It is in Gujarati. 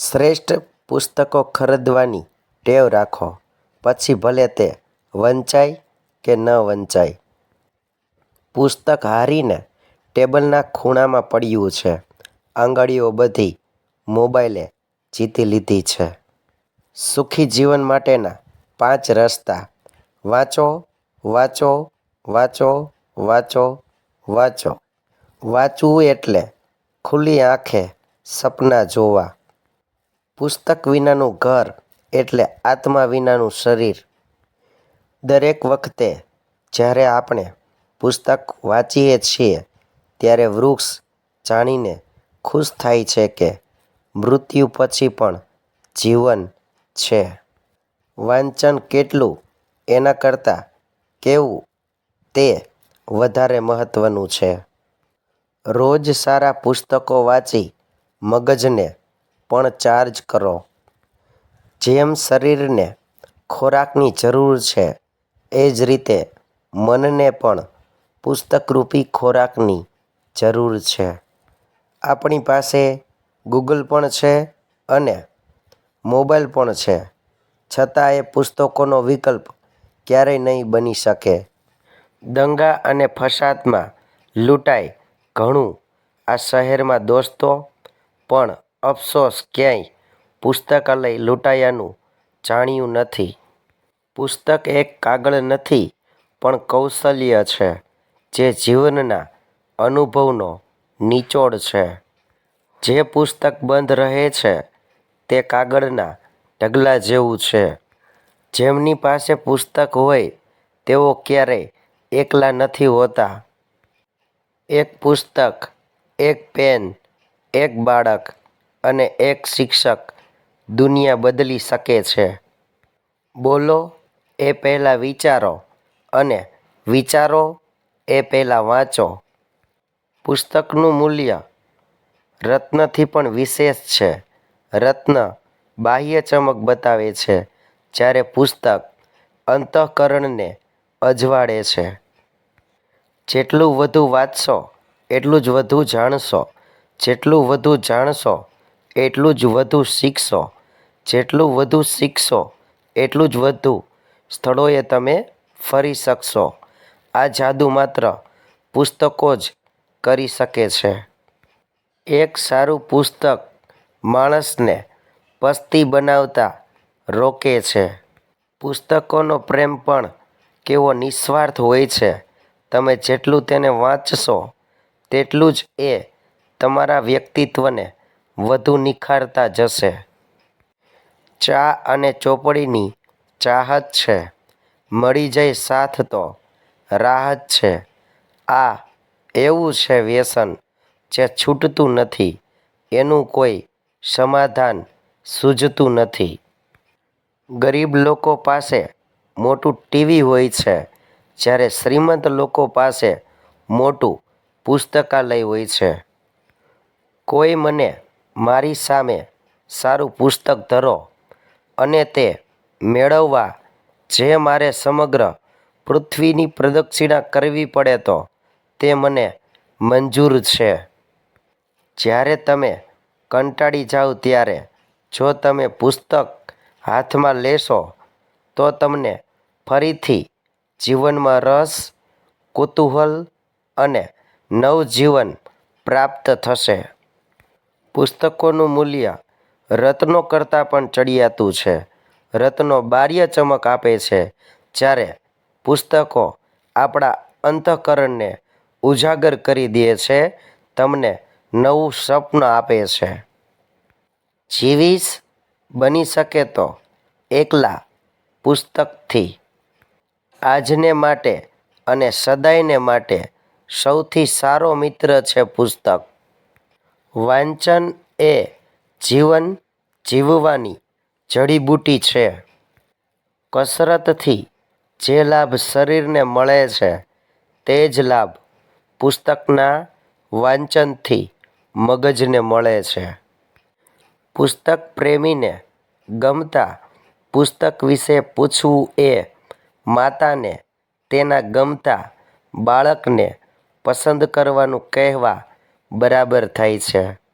શ્રેષ્ઠ પુસ્તકો ખરીદવાની ટેવ રાખો પછી ભલે તે વંચાય કે ન વંચાય. પુસ્તક હારીને ટેબલના ખૂણામાં પડ્યું છે. આંગળીઓ બધી મોબાઈલે જીતી લીધી છે. સુખી જીવન માટેના પાંચ રસ્તા. વાંચો, વાંચો, વાંચો, વાંચો, વાંચો. વાંચવું એટલે ખુલ્લી આંખે સપના જોવા. પુસ્તક વિનાનું ઘર એટલે આત્મા વિનાનું શરીર. દરેક વખતે જ્યારે આપણે પુસ્તક વાંચીએ છીએ, ત્યારે વૃક્ષ જાણીને ખુશ થાય છે કે મૃત્યુ પછી પણ જીવન છે. વાંચન કેટલું એના કરતાં કેવું તે વધારે મહત્ત્વનું છે. રોજ સારા પુસ્તકો વાંચી મગજને પણ ચાર્જ કરો. જેમ શરીરને ખોરાકની જરૂર છે, એ જ રીતે મનને પણ પુસ્તકરૂપી ખોરાકની જરૂર છે. આપણી પાસે ગૂગલ પણ છે અને મોબાઈલ પણ છે છતાં એ પુસ્તકોનો વિકલ્પ ક્યારેય નહીં બની શકે. દંગા અને ફસાદમાં લૂંટાય ઘણું આ શહેરમાં દોસ્તો, પણ અફસોસ ક્યાંય પુસ્તકાલય લૂંટાયાનું જાણ્યું નથી. પુસ્તક એક કાગળ નથી પણ કૌશલ્ય છે જે જીવનના અનુભવનો નિચોડ છે. જે પુસ્તક બંધ રહે છે તે કાગળના ઢગલા જેવું છે. જેમની પાસે પુસ્તક હોય તેઓ ક્યારેય એકલા નથી હોતા. એક પુસ્તક, એક પેન, એક બાળક અને એક શિક્ષક દુનિયા બદલી શકે છે. બોલો, એ પહેલાં વિચારો અને વિચારો એ પહેલાં વાંચો. પુસ્તકનું મૂલ્ય રત્નથી પણ વિશેષ છે. રત્ન બાહ્ય ચમક બતાવે છે, જ્યારે પુસ્તક અંતઃકરણને અજવાળે છે. જેટલું વધુ વાંચશો, એટલું જ વધુ જાણશો. જેટલું વધુ જાણશો એટલું જ વધુ શીખશો. જેટલું વધુ શીખશો, એટલું જ વધુ સ્થળોએ તમે ફરી શકશો. આ જાદુ માત્ર પુસ્તકો જ કરી શકે છે. એક સારું પુસ્તક માણસને પસ્તી બનાવતા રોકે છે. પુસ્તકોનો પ્રેમ પણ કેવો નિસ્વાર્થ હોય છે. તમે જેટલું તેને વાંચશો, તેટલું જ એ તમારા વ્યક્તિત્વને વધુ નિખારતા જશે. ચા અને ચોપડીની ચાહત છે. મળી જાય સાથ તો રાહત છે. આ એવું છે વ્યસન જે છૂટતું નથી. એનું કોઈ સમાધાન સૂઝતું નથી. ગરીબ લોકો પાસે મોટું ટીવી હોય છે જ્યારે શ્રીમંત લોકો પાસે મોટું પુસ્તકાલય હોય છે. કોઈ મને મારી સામે સારું પુસ્તક ધરો અને તે મેળવવા જે મારે સમગ્ર પૃથ્વીની પ્રદક્ષિણા કરવી પડે તો તે મને મંજૂર છે. જ્યારે તમે કંટાળી જાઓ ત્યારે જો તમે પુસ્તક હાથમાં લેશો તો તમને ફરીથી જીવનમાં રસ, કુતૂહલ અને નવજીવન પ્રાપ્ત થશે. પુસ્તકોનું મૂલ્ય રત્નો કરતાં પણ ચડિયાતું છે. રત્નો બાહ્ય ચમક આપે છે જ્યારે પુસ્તકો આપણા અંત:કરણને ઉજાગર કરી દે છે, તમને નવું સ્વપ્ન આપે છે. જીવીશ બની શકે તો એકલા પુસ્તકથી. આજને માટે અને સદાયને માટે સૌથી સારો મિત્ર છે પુસ્તક. વાંચન એ જીવન જીવવાની જડીબુટ્ટી છે. કસરતથી જે લાભ શરીરને મળે છે, તે જ લાભ પુસ્તકના વાંચનથી મગજને મળે છે. પુસ્તક પ્રેમીને ગમતા પુસ્તક વિશે પૂછવું એ માતાને તેના ગમતા બાળકને પસંદ કરવાનું કહેવા બરાબર થાય છે.